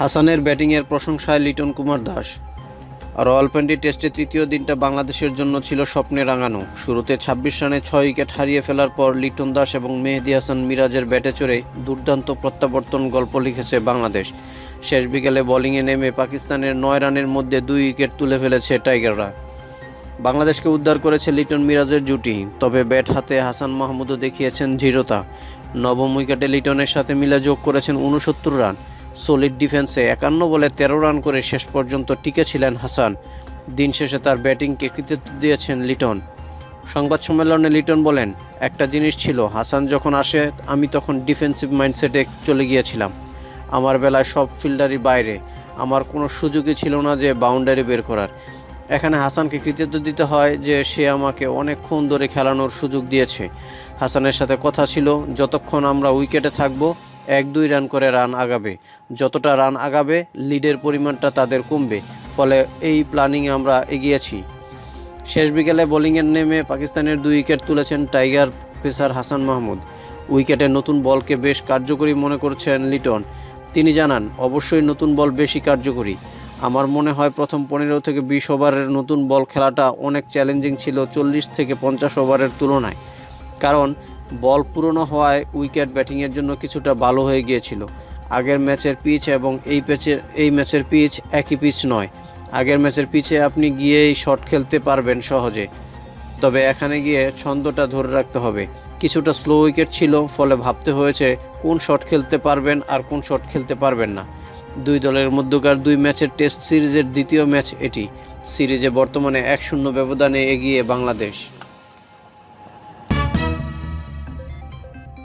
হাসানের ব্যাটিংয়ের প্রশংসায় লিটন কুমার দাস। রয়্যালপেন্ডি টেস্টে তৃতীয় দিনটা বাংলাদেশের জন্য ছিল স্বপ্নে রাঙানো। শুরুতে ছাব্বিশ রানে ছয় উইকেট হারিয়ে ফেলার পর লিটন দাস এবং মেহেদি হাসান মিরাজের ব্যাটে চড়ে দুর্দান্ত প্রত্যাবর্তন গল্প লিখেছে বাংলাদেশ। শেষ বিকেলে বোলিংয়ে নেমে পাকিস্তানের নয় রানের মধ্যে দুই উইকেট তুলে ফেলেছে টাইগাররা। বাংলাদেশকে উদ্ধার করেছে লিটন মিরাজের জুটি, তবে ব্যাট হাতে হাসান মাহমুদও দেখিয়েছেন দৃঢ়তা নবম উইকেটে লিটনের সাথে মিলে যোগ করেছেন উনসত্তর রান। সলিড ডিফেন্সে একান্ন বলে তেরো রান করে শেষ পর্যন্ত টিকে ছিলেন হাসান। দিন শেষে তার ব্যাটিংকে কৃতিত্ব দিয়েছেন লিটন। সংবাদ সম্মেলনে লিটন বলেন, একটা জিনিস ছিল, হাসান যখন আসে, আমি তখন ডিফেন্সিভ মাইন্ডসেটে চলে গিয়েছিলাম। আমার বেলায় সব ফিল্ডারই বাইরে। আমার কোনো সুযোগই ছিল না যে বাউন্ডারি বের করার। এখানে হাসানকে কৃতিত্ব দিতে হয় যে সে আমাকে অনেকক্ষণ ধরে খেলানোর সুযোগ দিয়েছে। হাসানের সাথে কথা ছিল, যতক্ষণ আমরা উইকেটে থাকব এক দুই রান করে রান আগাবে। যতটা রান আগাবে লিডের পরিমাণটা তাদের কমবে। ফলে এই প্ল্যানিংয়ে আমরা এগিয়েছি। শেষ বিকেলে বোলিংয়ের নেমে পাকিস্তানের দুই উইকেট তুলেছেন টাইগার পেসার হাসান মাহমুদ। উইকেটে নতুন বলকে বেশ কার্যকরী মনে করছেন লিটন। তিনি জানান, অবশ্যই নতুন বল বেশি কার্যকরী। আমার মনে হয় প্রথম পনেরো থেকে বিশ ওভারের নতুন বল খেলাটা অনেক চ্যালেঞ্জিং ছিল চল্লিশ থেকে পঞ্চাশ ওভারের তুলনায়। কারণ বল পুরনো হওয়ায় উইকেট ব্যাটিংয়ের জন্য কিছুটা ভালো হয়ে গিয়েছিল। আগের ম্যাচের পিচ এবং এই ম্যাচের এই ম্যাচের পিচ একই পিচ নয়। আগের ম্যাচের পিচে আপনি গিয়েই শট খেলতে পারবেন সহজে। তবে এখানে গিয়ে ছন্দটা ধরে রাখতে হবে। কিছুটা স্লো উইকেট ছিল, ফলে ভাবতে হয়েছে কোন শট খেলতে পারবেন আর কোন শট খেলতে পারবেন না। দুই দলের মধ্যকার দুই ম্যাচের টেস্ট সিরিজের দ্বিতীয় ম্যাচ এটি। সিরিজে বর্তমানে এক শূন্য ব্যবধানে এগিয়ে বাংলাদেশ।